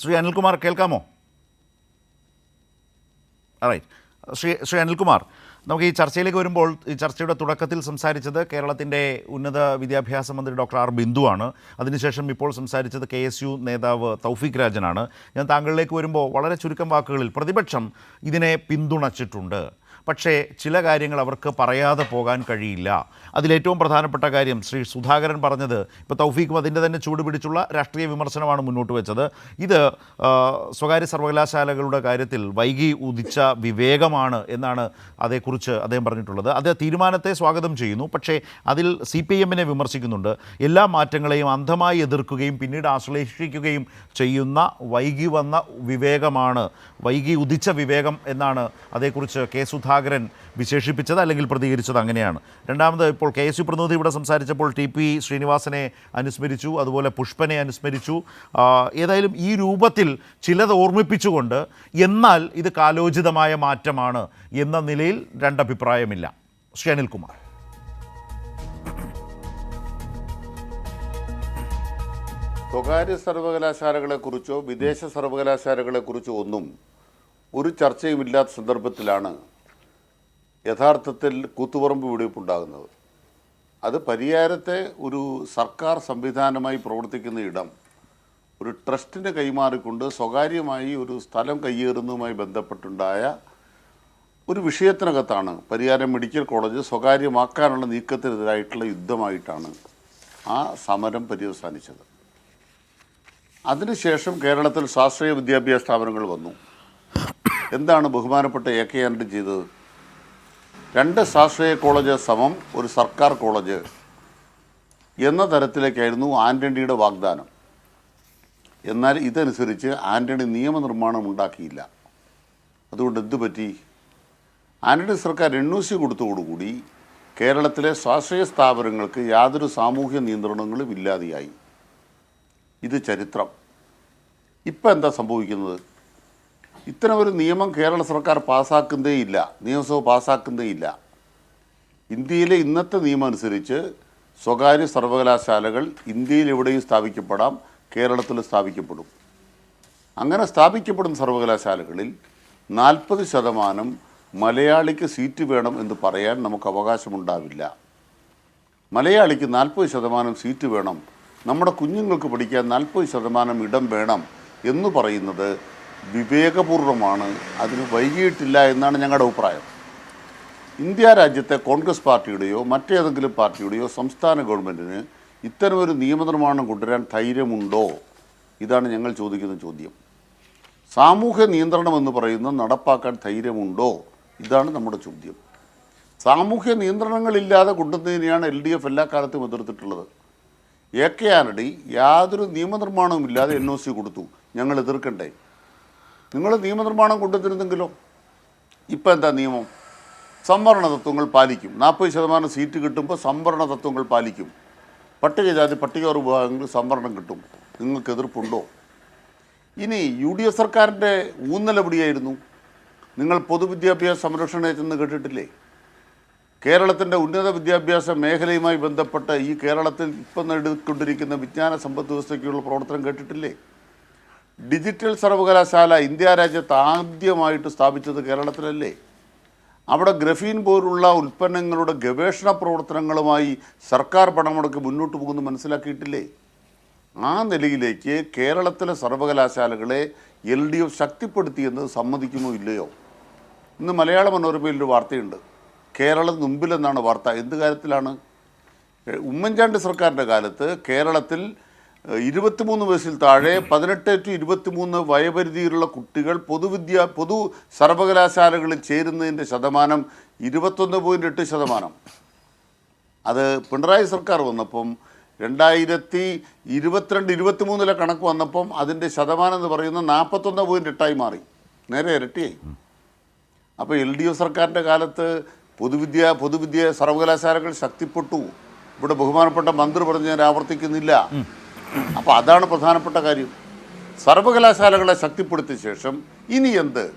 ശ്രീ അനിൽകുമാർ കേൾക്കാമോ? റൈറ്റ് ശ്രീ ശ്രീ അനിൽകുമാർ നമുക്ക് ഈ ചർച്ചയിലേക്ക് വരുമ്പോൾ ഈ ചർച്ചയുടെ തുടക്കത്തിൽ സംസാരിച്ചത് കേരളത്തിന്റെ ഉന്നത വിദ്യാഭ്യാസ മന്ത്രി ഡോക്ടർ ആർ ബിന്ദുവാണ് അതിനുശേഷം ഇപ്പോൾ സംസാരിച്ചത് കെ എസ് യു നേതാവ് തൗഫീഖ് രാജനാണ്. ഞാൻ താങ്കളിലേക്ക് വരുമ്പോൾ വളരെ ചുരുക്കം വാക്കുകളിൽ പ്രതിപക്ഷം ഇതിനെ പിന്തുണച്ചിട്ടുണ്ട്. പക്ഷേ ചില കാര്യങ്ങൾ അവർക്ക് പറയാതെ പോകാൻ കഴിയില്ല. അതിലേറ്റവും പ്രധാനപ്പെട്ട കാര്യം ശ്രീ സുധാകരൻ പറഞ്ഞത് ഇപ്പോൾ തൗഫീഖും അതിന്റെ തന്നെ ചൂട് പിടിച്ചുള്ള രാഷ്ട്രീയ വിമർശനമാണ് മുന്നോട്ട് വെച്ചത്. ഇത് സ്വകാര്യ സർവകലാശാലകളുടെ കാര്യത്തിൽ വൈകി ഉദിച്ച വിവേകമാണ് എന്നാണ് അതേക്കുറിച്ച് അദ്ദേഹം പറഞ്ഞിട്ടുള്ളത്. അത് തീരുമാനത്തെ സ്വാഗതം ചെയ്യുന്നു. പക്ഷേ അതിൽ സി പി എമ്മിനെ വിമർശിക്കുന്നുണ്ട്. എല്ലാ മാറ്റങ്ങളെയും അന്ധമായി എതിർക്കുകയും പിന്നീട് ആശ്ലേഷിക്കുകയും ചെയ്യുന്ന വൈകി വന്ന വിവേകമാണ് വൈകി ഉദിച്ച വിവേകം എന്നാണ് അതേക്കുറിച്ച് കെ സുധാകരൻ വിശേഷിപ്പിച്ചത് അല്ലെങ്കിൽ പ്രതികരിച്ചത് അങ്ങനെയാണ്. രണ്ടാമത് ഇപ്പോൾ കെ എസ് യു പ്രതിനിധി ഇവിടെ സംസാരിച്ചപ്പോൾ ടി പി ശ്രീനിവാസനെ അനുസ്മരിച്ചു അതുപോലെ പുഷ്പനെ അനുസ്മരിച്ചു. ഏതായാലും ഈ രൂപത്തിൽ ചിലത് ഓർമ്മിപ്പിച്ചുകൊണ്ട് എന്നാൽ ഇത് കാലോചിതമായ മാറ്റമാണ് എന്ന നിലയിൽ രണ്ടഭിപ്രായമില്ല. ശ്രീ അനിൽകുമാർ. സ്വകാര്യ സർവകലാശാലകളെക്കുറിച്ചോ വിദേശ സർവകലാശാലകളെക്കുറിച്ചോ ഒന്നും ഒരു ചർച്ചയുമില്ലാത്ത സന്ദർഭത്തിലാണ് യഥാർത്ഥത്തിൽ കൂത്തുപറമ്പ് വെടിവെപ്പുണ്ടാകുന്നത്. അത് പരിയാരത്തെ ഒരു സർക്കാർ സംവിധാനമായി പ്രവർത്തിക്കുന്ന ഇടം ഒരു ട്രസ്റ്റിന് കൈമാറിക്കൊണ്ട് സ്വകാര്യമായി ഒരു സ്ഥലം കയ്യേറുന്നതുമായി ബന്ധപ്പെട്ടുണ്ടായ ഒരു വിഷയത്തിനകത്താണ് പരിയാരം മെഡിക്കൽ കോളേജ് സ്വകാര്യമാക്കാനുള്ള നീക്കത്തിനെതിരായിട്ടുള്ള യുദ്ധമായിട്ടാണ് ആ സമരം പര്യവസാനിച്ചത്. അതിനുശേഷം കേരളത്തിൽ സ്വാശ്രയ വിദ്യാഭ്യാസ സ്ഥാപനങ്ങൾ വന്നു. എന്താണ് ബഹുമാനപ്പെട്ട എ കെ ആൻഡ് ചെയ്തത്? രണ്ട് സ്വാശ്രയ കോളേജ് സമം ഒരു സർക്കാർ കോളേജ് എന്ന തരത്തിലേക്കായിരുന്നു ആന്റണിയുടെ വാഗ്ദാനം. എന്നാൽ ഇതനുസരിച്ച് ആന്റണി നിയമനിർമ്മാണം ഉണ്ടാക്കിയില്ല. അതുകൊണ്ട് എന്തു പറ്റി? ആന്റണി സർക്കാർ എൻ ഒ സി കൊടുത്തതോടുകൂടി കേരളത്തിലെ സ്വാശ്രയ സ്ഥാപനങ്ങൾക്ക് യാതൊരു സാമൂഹ്യ നിയന്ത്രണങ്ങളും ഇല്ലാതെയായി. ഇത് ചരിത്രം. ഇപ്പം എന്താ സംഭവിക്കുന്നത്? ഇത്തരം ഒരു നിയമം കേരള സർക്കാർ പാസ്സാക്കുന്നതേയില്ല നിയമസഭ പാസ്സാക്കുന്നതേയില്ല ഇന്ത്യയിലെ ഇന്നത്തെ നിയമം അനുസരിച്ച് സ്വകാര്യ സർവകലാശാലകൾ ഇന്ത്യയിൽ എവിടെയും സ്ഥാപിക്കപ്പെടാം കേരളത്തിൽ സ്ഥാപിക്കപ്പെടും. അങ്ങനെ സ്ഥാപിക്കപ്പെടുന്ന സർവകലാശാലകളിൽ നാൽപ്പത് ശതമാനം മലയാളിക്ക് സീറ്റ് വേണം എന്ന് പറയാൻ നമുക്ക് അവകാശമുണ്ടാവില്ല. മലയാളിക്ക് നാൽപ്പത് ശതമാനം സീറ്റ് വേണം. നമ്മുടെ കുഞ്ഞുങ്ങൾക്ക് പഠിക്കാൻ നാൽപ്പത് ശതമാനം ഇടം വേണം എന്ന് പറയുന്നത് വിവേകപൂർവമാണ് അതിന് വൈകിയിട്ടില്ല എന്നാണ് ഞങ്ങളുടെ അഭിപ്രായം. ഇന്ത്യ രാജ്യത്തെ കോൺഗ്രസ് പാർട്ടിയുടെയോ മറ്റേതെങ്കിലും പാർട്ടിയുടെയോ സംസ്ഥാന ഗവൺമെന്റിന് ഇത്തരമൊരു നിയമനിർമ്മാണം കൊണ്ടുവരാൻ ധൈര്യമുണ്ടോ? ഇതാണ് ഞങ്ങൾ ചോദിക്കുന്ന ചോദ്യം. സാമൂഹ്യ നിയന്ത്രണം എന്ന് പറയുന്ന നടപ്പാക്കാൻ ധൈര്യമുണ്ടോ? ഇതാണ് നമ്മുടെ ചോദ്യം. സാമൂഹ്യ നിയന്ത്രണങ്ങളില്ലാതെ കൊണ്ടുവന്നതിനെയാണ് എൽ ഡി എഫ് എല്ലാ കാലത്തും എതിർത്തിട്ടുള്ളത്. എ കെ ആന്റണി യാതൊരു നിയമനിർമ്മാണവും ഇല്ലാതെ എൻ ഒ സി കൊടുത്തു. ഞങ്ങൾ എതിർക്കണ്ടേ? നിങ്ങൾ നിയമനിർമ്മാണം കൊണ്ടുവന്നിരുന്നെങ്കിലോ? ഇപ്പം എന്താ നിയമം? സംവരണ തത്വങ്ങൾ പാലിക്കും. നാൽപ്പത് ശതമാനം സീറ്റ് കിട്ടുമ്പോൾ സംവരണ തത്വങ്ങൾ പാലിക്കും. പട്ടികജാതി പട്ടികവർഗ വിഭാഗങ്ങളിൽ സംവരണം കിട്ടും. നിങ്ങൾക്ക് എതിർപ്പുണ്ടോ? ഇനി യു ഡി എഫ് സർക്കാരിന്റെ ഊന്നലെവിടെയായിരുന്നു നിങ്ങൾ പൊതുവിദ്യാഭ്യാസ സംരക്ഷണ ചെന്ന് കേട്ടിട്ടില്ലേ? കേരളത്തിന്റെ ഉന്നത വിദ്യാഭ്യാസ മേഖലയുമായി ബന്ധപ്പെട്ട് ഈ കേരളത്തിൽ ഇപ്പം നേടിക്കൊണ്ടിരിക്കുന്ന വിജ്ഞാന സമ്പദ് വ്യവസ്ഥയ്ക്കുള്ള പ്രവർത്തനം കേട്ടിട്ടില്ലേ? ഡിജിറ്റൽ സർവകലാശാല ഇന്ത്യ രാജ്യത്ത് ആദ്യമായിട്ട് സ്ഥാപിച്ചത് കേരളത്തിലല്ലേ? അവിടെ ഗ്രഫീൻ പോലുള്ള ഉൽപ്പന്നങ്ങളുടെ ഗവേഷണ പ്രവർത്തനങ്ങളുമായി സർക്കാർ പണമുടക്ക് മുന്നോട്ട് പോകുന്നു മനസ്സിലാക്കിയിട്ടില്ലേ? ആ നിലയിലേക്ക് കേരളത്തിലെ സർവകലാശാലകളെ എൽ ഡി എഫ് ശക്തിപ്പെടുത്തിയെന്ന് സമ്മതിക്കുമോ ഇല്ലയോ? ഇന്ന് മലയാള മനോരമയിൽ ഒരു വാർത്തയുണ്ട്. കേരളം മുമ്പിലെന്നാണ് വാർത്ത. എന്ത് കാര്യത്തിലാണ്? ഉമ്മൻചാണ്ടി സർക്കാരിന്റെ കാലത്ത് കേരളത്തിൽ ഇരുപത്തിമൂന്ന് വയസ്സിൽ താഴെ പതിനെട്ട് ടു ഇരുപത്തിമൂന്ന് വയപരിധിയിലുള്ള കുട്ടികൾ പൊതുവിദ്യ പൊതു സർവകലാശാലകളിൽ ചേരുന്നതിന്റെ ശതമാനം ഇരുപത്തൊന്ന് പോയിന്റ് എട്ട് ശതമാനം. അത് പിണറായി സർക്കാർ വന്നപ്പം രണ്ടായിരത്തി ഇരുപത്തിരണ്ട് ഇരുപത്തിമൂന്നിലെ കണക്ക് വന്നപ്പം അതിന്റെ ശതമാനം എന്ന് പറയുന്നത് നാൽപ്പത്തൊന്ന് പോയിന്റ് എട്ടായി മാറി. നേരെ ഇരട്ടിയായി. അപ്പോൾ എൽ ഡി എഫ് സർക്കാരിന്റെ കാലത്ത് പൊതുവിദ്യ പൊതുവിദ്യ സർവകലാശാലകൾ ശക്തിപ്പെട്ടു. ഇവിടെ ബഹുമാനപ്പെട്ട മന്ത്രി പറഞ്ഞ് ഞാൻ ആവർത്തിക്കുന്നില്ല അപ്പോൾ അതാണ് പ്രധാനപ്പെട്ട കാര്യം. സർവകലാശാലകളെ ശക്തിപ്പെടുത്തിയ ശേഷം ഇനി എന്ത്?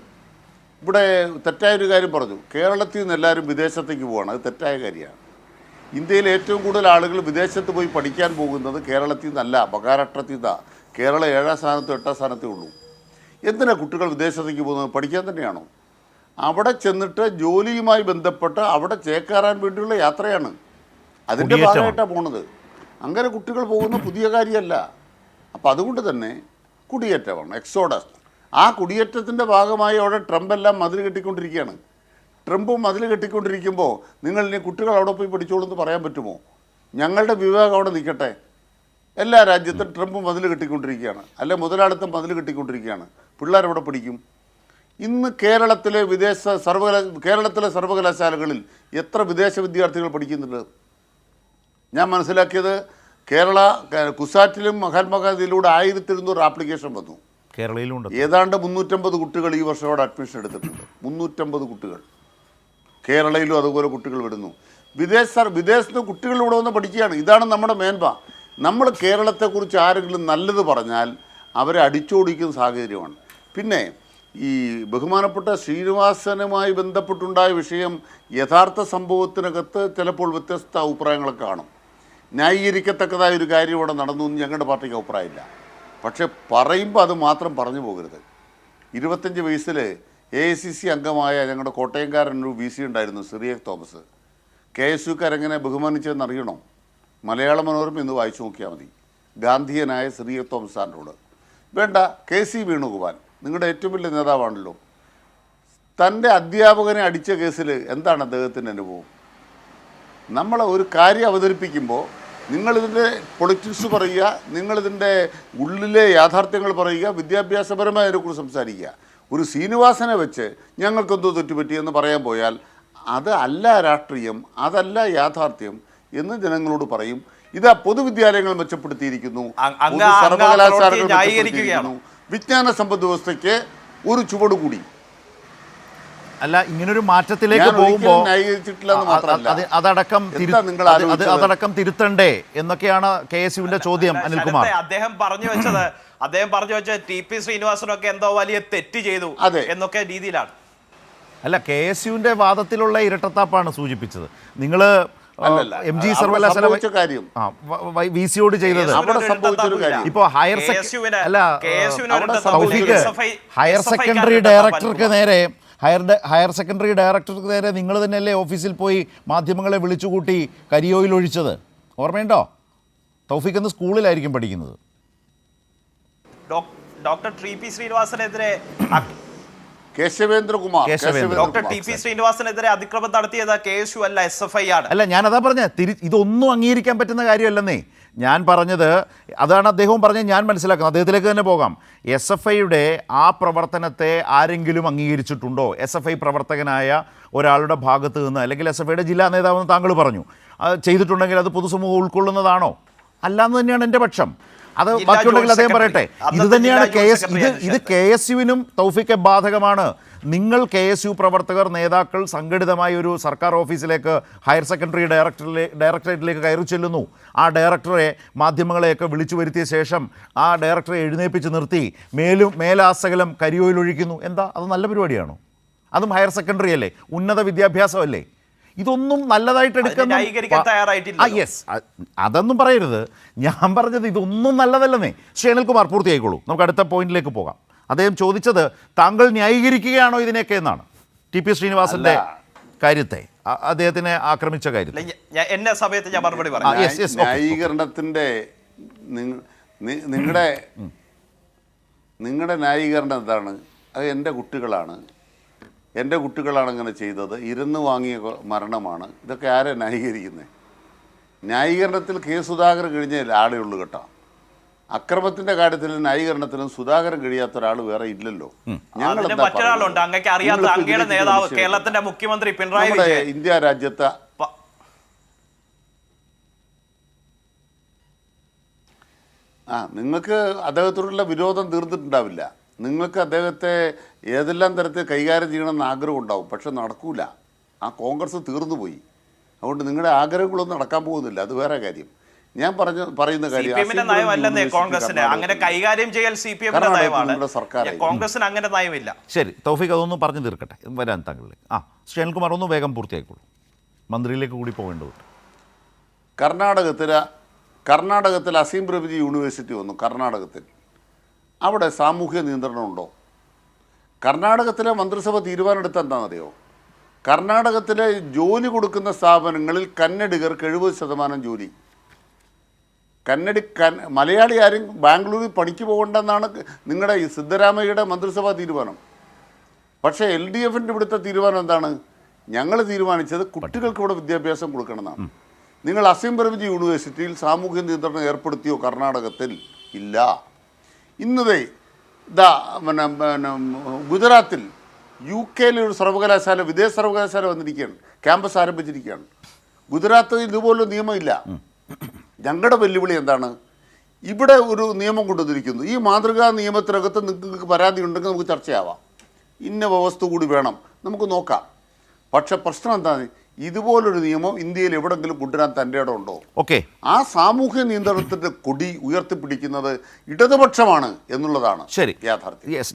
ഇവിടെ തെറ്റായൊരു കാര്യം പറഞ്ഞു. കേരളത്തിൽ നിന്ന് എല്ലാവരും വിദേശത്തേക്ക് പോവാണ്. അത് തെറ്റായ കാര്യമാണ്. ഇന്ത്യയിൽ ഏറ്റവും കൂടുതൽ ആളുകൾ വിദേശത്ത് പോയി പഠിക്കാൻ പോകുന്നത് കേരളത്തിൽ നിന്നല്ല മഹാരാഷ്ട്രത്തിൽ നിന്നാണ് കേരളം ഏഴാം സ്ഥാനത്തും എട്ടാം സ്ഥാനത്തേ ഉള്ളൂ. എന്തിനാ കുട്ടികൾ വിദേശത്തേക്ക് പോകുന്നത്? പഠിക്കാൻ തന്നെയാണോ? അവിടെ ചെന്നിട്ട് ജോലിയുമായി ബന്ധപ്പെട്ട് അവിടെ ചേക്കേറാൻ വേണ്ടിയുള്ള യാത്രയാണ്. അതിന്റെ ഭാഗമായിട്ടാണ് പോണത്. അങ്ങനെ കുട്ടികൾ പോകുന്ന പുതിയ കാര്യമല്ല. അപ്പം അതുകൊണ്ട് തന്നെ കുടിയേറ്റമാണ് എക്സോഡസ് ആ കുടിയേറ്റത്തിന്റെ ഭാഗമായി അവിടെ ട്രംപ് എല്ലാം മതിൽ കെട്ടിക്കൊണ്ടിരിക്കുകയാണ്. ട്രംപും മതിൽ കെട്ടിക്കൊണ്ടിരിക്കുമ്പോൾ നിങ്ങൾ ഇനി കുട്ടികൾ അവിടെ പോയി പഠിച്ചോളൂ എന്ന് പറയാൻ പറ്റുമോ? ഞങ്ങളുടെ വിവേകം അവിടെ നിൽക്കട്ടെ. എല്ലാ രാജ്യത്തും ട്രംപ് മതിൽ കെട്ടിക്കൊണ്ടിരിക്കുകയാണ്. അല്ലെ മുതലാളിത്തം മതിൽ കെട്ടിക്കൊണ്ടിരിക്കുകയാണ്. പിള്ളേരവിടെ പഠിക്കും? ഇന്ന് കേരളത്തിലെ വിദേശ സർവകലാ കേരളത്തിലെ സർവകലാശാലകളിൽ എത്ര വിദേശ വിദ്യാർത്ഥികൾ പഠിക്കുന്നുണ്ട്? ഞാൻ മനസ്സിലാക്കിയത് കേരള കുസാറ്റിലും മഹാത്മാഗാന്ധിയിലൂടെ ആയിരത്തി എഴുന്നൂറ് ആപ്ലിക്കേഷൻ വന്നു. കേരളയിലുണ്ട്. ഏതാണ്ട് മുന്നൂറ്റമ്പത് കുട്ടികൾ ഈ വർഷം അവിടെ അഡ്മിഷൻ എടുത്തിട്ടുണ്ട്. മുന്നൂറ്റമ്പത് കുട്ടികൾ. കേരളയിലും അതുപോലെ കുട്ടികൾ വരുന്നു. വിദേശ വിദേശത്ത് കുട്ടികൾ ഇവിടെ വന്ന് പഠിക്കുകയാണ്. ഇതാണ് നമ്മുടെ മേന്മ നമ്മൾ കേരളത്തെക്കുറിച്ച് ആരെങ്കിലും നല്ലത് പറഞ്ഞാൽ അവരെ അടിച്ചോടിക്കുന്ന സാഹചര്യമാണ്. പിന്നെ ഈ ബഹുമാനപ്പെട്ട ശ്രീനിവാസനുമായി ബന്ധപ്പെട്ടുണ്ടായ വിഷയം യഥാർത്ഥ സംഭവത്തിനകത്ത് ചിലപ്പോൾ വ്യത്യസ്ത അഭിപ്രായങ്ങളൊക്കെ കാണും. ന്യായീകരിക്കത്തക്കതായ ഒരു കാര്യം ഇവിടെ നടന്നു എന്ന് ഞങ്ങളുടെ പാർട്ടിക്ക് അഭിപ്രായമില്ല. പക്ഷേ പറയുമ്പോൾ അത് മാത്രം പറഞ്ഞു പോകരുത്. ഇരുപത്തഞ്ച് വയസ്സിൽ എ ഐ സി സി അംഗമായ ഞങ്ങളുടെ കോട്ടയംകാരൻ ഒരു വി സി ഉണ്ടായിരുന്നു സിറിയക് തോമസ്. കെ എസ് യുക്കാരെങ്ങനെ ബഹുമാനിച്ചതെന്ന് അറിയണോ? മലയാള മനോരമ എന്ന് വായിച്ചു നോക്കിയാൽ മതി. ഗാന്ധിയനായ സിറിയക് തോമസ് സാറിനോട് വേണ്ട കെ സി വേണുഗോപാൽ നിങ്ങളുടെ ഏറ്റവും വലിയ നേതാവാണല്ലോ. തന്റെ അധ്യാപകനെ അടിച്ച കേസിൽ എന്താണ് അദ്ദേഹത്തിന്റെ അനുഭവം? നമ്മൾ ഒരു കാര്യം അവതരിപ്പിക്കുമ്പോൾ നിങ്ങളിതിന്റെ പൊളിറ്റിക്സ് പറയുക നിങ്ങളിതിന്റെ ഉള്ളിലെ യാഥാർത്ഥ്യങ്ങൾ പറയുക വിദ്യാഭ്യാസപരമായ അതിനെക്കുറിച്ച് സംസാരിക്കുക. ഒരു ശ്രീനിവാസനെ വെച്ച് ഞങ്ങൾക്കെന്തോ തെറ്റുപറ്റി എന്ന് പറയാൻ പോയാൽ അത് അല്ല രാഷ്ട്രീയം അതല്ല യാഥാർത്ഥ്യം എന്ന് ജനങ്ങളോട് പറയും. ഇതാ പൊതുവിദ്യാലയങ്ങൾ മെച്ചപ്പെടുത്തിയിരിക്കുന്നു സർവകലാശാലകൾ മെച്ചപ്പെടുത്തിയിരിക്കുന്നു. വിജ്ഞാന സമ്പദ് വ്യവസ്ഥയ്ക്ക് ഒരു ചുവട് കൂടി. അല്ല ഇങ്ങനൊരു മാറ്റത്തിലേക്ക് പോകുമ്പോൾ അതടക്കം അതടക്കം തിരുത്തണ്ടേ എന്നൊക്കെയാണ് കെ എസ് യുവിന്റെ ചോദ്യം അനിൽകുമാർ. അദ്ദേഹം പറഞ്ഞു വെച്ചത് അദ്ദേഹം പറഞ്ഞു വെച്ചത് ടി പി ശ്രീനിവാസനൊക്കെ എന്തോ വലിയ തെറ്റ് ചെയ്തു എന്നൊക്കെ രീതിയിലാണ്. അല്ല കെ എസ് യുവിന്റെ വാദത്തിലുള്ള ഇരട്ടത്താപ്പാണ് സൂചിപ്പിച്ചത്. നിങ്ങൾ. എം ജി സർവകലാശാല കാര്യം. വി സിയോട് ചെയ്തത്. ഇപ്പൊ അവിടെ ഒരു കാര്യം. ഇപ്പോ ഹയർ അല്ല, ഹയർ സെക്കൻഡറി ഡയറക്ടർക്ക് നേരെ ഹയർ ഹയർ സെക്കൻഡറി ഡയറക്ടർക്ക് നേരെ നിങ്ങൾ തന്നെയല്ലേ ഓഫീസിൽ പോയി മാധ്യമങ്ങളെ വിളിച്ചുകൂട്ടി കരിയോയിൽ ഒഴിച്ചത്? ഓർമ്മയുണ്ടോ? തൗഫീഖ് എന്ന് സ്കൂളിലായിരിക്കും പഠിക്കുന്നത്. Doctor T P ശ്രീനിവാസനെതിരെ Keshavendrakumar Keshavendra. Doctor T P ശ്രീനിവാസനെതിരെ അതിക്രമം നടത്തിയത് കെ എസ് യു അല്ല എസ് എഫ് ഐ ആണ്. അല്ല ഞാൻ അതാ പറഞ്ഞ തിരി ഇതൊന്നും അംഗീകരിക്കാൻ പറ്റുന്ന കാര്യമല്ലെന്നേ. ഞാൻ പറഞ്ഞത് അതാണ് അദ്ദേഹവും പറഞ്ഞത് ഞാൻ മനസ്സിലാക്കുന്നത്. അദ്ദേഹത്തിലേക്ക് തന്നെ പോകാം. എസ് എഫ് ഐയുടെ ആ പ്രവർത്തനത്തെ ആരെങ്കിലും അംഗീകരിച്ചിട്ടുണ്ടോ? എസ് എഫ് ഐ പ്രവർത്തകനായ ഒരാളുടെ ഭാഗത്ത് നിന്ന് അല്ലെങ്കിൽ എസ് എഫ് ഐയുടെ ജില്ലാ നേതാവെന്ന് താങ്കൾ പറഞ്ഞു. അത് ചെയ്തിട്ടുണ്ടെങ്കിൽ അത് പൊതുസമൂഹം ഉൾക്കൊള്ളുന്നതാണോ? അല്ലാന്ന് തന്നെയാണ് എന്റെ പക്ഷം. അത് ബാക്കിയുണ്ടെങ്കിൽ അദ്ദേഹം പറയട്ടെ. ഇത് തന്നെയാണ് കെ എസ് ഇത് ഇത് കെ എസ് യുവിനും തൗഫിക്ക് ബാധകമാണ്. നിങ്ങൾ കെ എസ് യു പ്രവർത്തകർ നേതാക്കൾ സംഘടിതമായ ഒരു സർക്കാർ ഓഫീസിലേക്ക് ഹയർ സെക്കൻഡറി ഡയറക്ടറിലെ ഡയറക്ടറേറ്റിലേക്ക് കയറി ചെല്ലുന്നു. ആ ഡയറക്ടറെ മാധ്യമങ്ങളെയൊക്കെ വിളിച്ചു വരുത്തിയ ശേഷം ആ ഡയറക്ടറെ എഴുന്നേപ്പിച്ച് നിർത്തി. മേലും മേലാസകലം കരിയോയിലൊഴിക്കുന്നു എന്താ? അത് നല്ല പരിപാടിയാണോ? അതും ഹയർ സെക്കൻഡറി അല്ലേ? ഉന്നത വിദ്യാഭ്യാസമല്ലേ? ഇതൊന്നും നല്ലതായിട്ട് എടുക്കുന്ന. യെസ് അതൊന്നും പറയരുത്. ഞാൻ പറഞ്ഞത് ഇതൊന്നും നല്ലതല്ലെന്നേ. ശ്രീ അനിൽകുമാർ പൂർത്തിയായിക്കോളൂ. നമുക്ക് അടുത്ത പോയിന്റിലേക്ക് പോകാം. അദ്ദേഹം ചോദിച്ചത് താങ്കൾ ന്യായീകരിക്കുകയാണോ ഇതിനെയൊക്കെ എന്നാണ്. ടി പി ശ്രീനിവാസന്റെ കാര്യത്തെ. അദ്ദേഹത്തിനെ ആക്രമിച്ച ഞാൻ- എന്നെ സമയത്ത് ഞാൻ മറുപടി. ന്യായീകരണത്തിന്റെ നിങ്ങളുടെ നിങ്ങളുടെ ന്യായീകരണം എന്താണ്? അത് എന്റെ കുട്ടികളാണ്. എന്റെ കുട്ടികളാണ് അങ്ങനെ ചെയ്തത്. ഇരുന്ന് വാങ്ങിയ മരണമാണ്. ഇതൊക്കെ ആരെ ന്യായീകരിക്കുന്നത് ന്യായീകരണത്തിൽ കെ സുധാകരൻ കഴിഞ്ഞ ആളേ ഉള്ളൂ കേട്ടോ. അക്രമത്തിന്റെ കാര്യത്തിൽ ന്യായീകരണത്തിലും സുധാകരൻ കഴിയാത്ത ഒരാൾ വേറെ ഇല്ലല്ലോ. ഞങ്ങൾ അതിന് മറ്റൊരാളുണ്ട്. അങ്ങക്ക് അറിയാത്ത അങ്ങയുടെ നേതാവ് കേരളത്തിന്റെ മുഖ്യമന്ത്രി പിണറായി വിജയൻ. ഇന്ത്യ രാജ്യത്തെ ആ നിങ്ങൾക്ക് അദ്ദേഹത്തോടുള്ള വിരോധം തീർന്നിട്ടുണ്ടാവില്ല. നിങ്ങൾക്ക് അദ്ദേഹത്തെ ഏതെല്ലാം തരത്തിൽ കൈകാര്യം ചെയ്യണമെന്ന് ആഗ്രഹം ഉണ്ടാവും പക്ഷെ നടക്കൂല. ആ കോൺഗ്രസ് തീർന്നു പോയി അതുകൊണ്ട് നിങ്ങളുടെ ആഗ്രഹങ്ങളൊന്നും നടക്കാൻ പോകുന്നില്ല. അത് വേറെ കാര്യം. ഞാൻ പറഞ്ഞ പറയുന്ന കാര്യം കോൺഗ്രസിന് അങ്ങനെ കൈകാര്യം ചെയ്യൽ സി പി എമ്മിന്റെ നയമാണ്. നിങ്ങളുടെ കോൺഗ്രസിന് അങ്ങനെ നയമില്ല. ശരി തൗഫീഖ് അതൊന്നും പറഞ്ഞു തീർക്കട്ടെ. വരാൻ താങ്കളിൽ ആ ശ്രീ അനിൽകുമാർ ഒന്ന് വേഗം പൂർത്തിയായിക്കോളൂ. മന്ത്രിയിലേക്ക് കൂടി പോകേണ്ടതുണ്ട്. കർണാടകത്തിൽ കർണാടകത്തിൽ അസീം പ്രഭുജി യൂണിവേഴ്സിറ്റി വന്നു. കർണാടകത്തിൽ. അവിടെ സാമൂഹ്യ നിയന്ത്രണമുണ്ടോ? കർണാടകത്തിലെ മന്ത്രിസഭ തീരുമാനമെടുത്ത എന്താണെന്നറിയോ കർണാടകത്തിലെ ജോലി കൊടുക്കുന്ന സ്ഥാപനങ്ങളിൽ കന്നഡികർക്ക് എഴുപത് ശതമാനം ജോലി. കന്നഡി കൻ മലയാളി ആരും ബാംഗ്ലൂരിൽ പണിക്ക് പോകണ്ടെന്നാണ് നിങ്ങളുടെ ഈ സിദ്ധരാമയ്യയുടെ മന്ത്രിസഭാ തീരുമാനം. പക്ഷേ എൽ ഡി എഫിന്റെ ഇവിടുത്തെ തീരുമാനം എന്താണ്? ഞങ്ങൾ തീരുമാനിച്ചത് കുട്ടികൾക്ക് ഇവിടെ വിദ്യാഭ്യാസം കൊടുക്കണമെന്നാണ്. നിങ്ങൾ അസീം പ്രവിജി യൂണിവേഴ്സിറ്റിയിൽ സാമൂഹ്യ നിയന്ത്രണം ഏർപ്പെടുത്തിയോ കർണാടകത്തിൽ? ഇല്ല. ഇന്നതേ ഇതാ പിന്നെ പിന്നെ ഗുജറാത്തിൽ യു കെയിലെ ഒരു സർവകലാശാല വിദേശ സർവകലാശാല വന്നിരിക്കുകയാണ്. ക്യാമ്പസ് ആരംഭിച്ചിരിക്കുകയാണ്. ഗുജറാത്ത് ഇതുപോലൊരു നിയമമില്ല. ഞങ്ങളുടെ വെല്ലുവിളി എന്താണ്? ഇവിടെ ഒരു നിയമം കൊണ്ടുവന്നിരിക്കുന്നു. ഈ മാതൃകാ നിയമത്തിനകത്ത് നിങ്ങൾക്ക് പരാതി ഉണ്ടെങ്കിൽ നമുക്ക് ചർച്ചയാവാം. ഇന്ന വ്യവസ്ഥ കൂടി വേണം. നമുക്ക് നോക്കാം. പക്ഷേ പ്രശ്നം എന്താണ്? ഇതുപോലൊരു നിയമം ഇന്ത്യയിൽ എവിടെങ്കിലും കൊണ്ടുവരാൻ തന്റെ ഇടം ഉണ്ടോ? ഓക്കെ. ആ സാമൂഹ്യ നിയന്ത്രണത്തിന്റെ കൊടി ഉയർത്തിപ്പിടിക്കുന്നത് ഇടതുപക്ഷമാണ് എന്നുള്ളതാണ് ശരി. യാഥാർത്ഥ്യം.